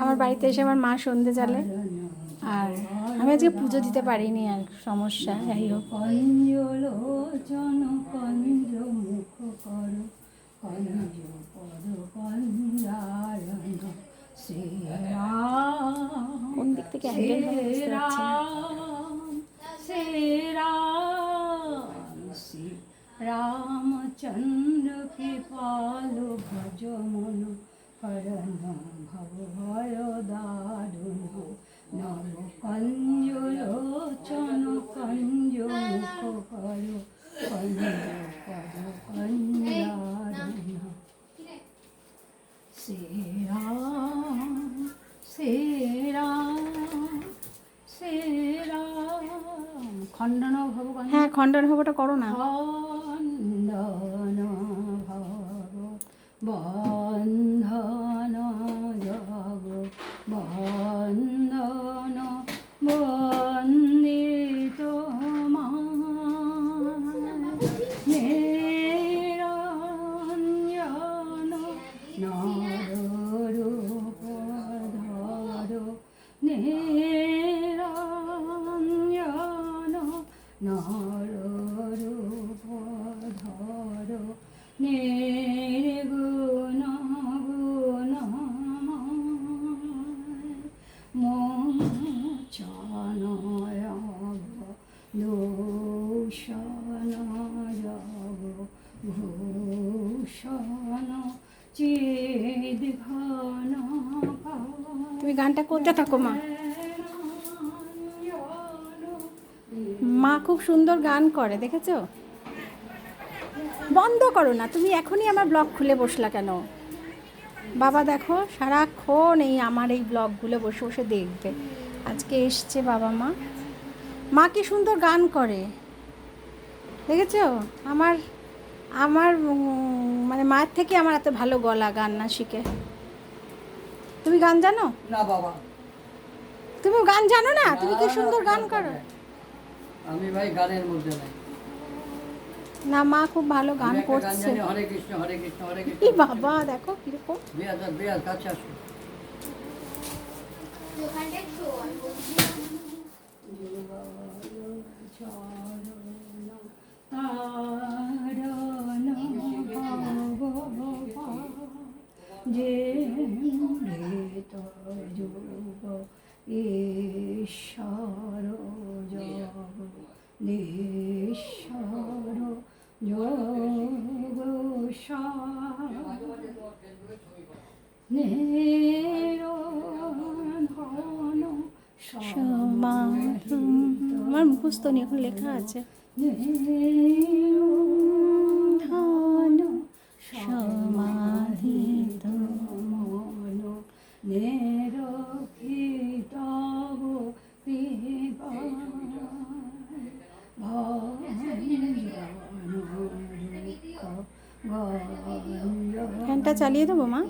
আমার বাড়িতে এসে আমার মা সন্ধে জ্বালে আর আমি আজকে পুজো দিতে পারিনি আর সমস্যা, যাই হোক কোন দিক থেকে না। শ্রীরাম শ্রী রামচন্দ্র কৃপাল ভজ মন করণ ভব ভয় দারুণ। নব কঞ্জলোচন কঞ্জ মুখ কর কঞ্জ পদ কঞ্জারণ শ্রীরাম শ্রীরাম শ্রীরাম। খণ্ডন ভগবান। হ্যাঁ খণ্ডন হবোটা করো না। খণ্ডন ভব 만나나야고 만나나 만일도 만내란 야나 나르르 바다로 내란 야나 나르르 바다로 내 মোচনয় দূষণ জগ ভূষণ চিদ ঘন তুমি গানটা করতে থাকো, মা। মা খুব সুন্দর গান করে, দেখেছ? বন্ধ করো না, তুমি এখনই আমার ব্লগ খুলে বসলা কেন? বাবা দেখো সারাক্ষণ এই আমার এই ব্লগগুলো বসে বসে দেখবে আজকে এসছে বাবা মা মা কি সুন্দর গান করে দেখেছ আমার আমার মানে মায়ের থেকে আমার এত ভালো গলা গান না শিখে তুমি গান জানো না বাবা তুমি গান জানো না তুমি কি সুন্দর গান করো আমি ভাই গানের মধ্যে নাই না মা খুব ভালো গান করছে। হরে কৃষ্ণ হরে কৃষ্ণ হরে কৃষ্ণ এই বাবা দেখো কীরকম। বিয়াজ বিয়াজ কাছে আসো। যে ঈশ্বর আমার মুখস্থ নেই এখন লেখা আছে। নিরধন ফ্যানটা চালিয়ে দেবো মা?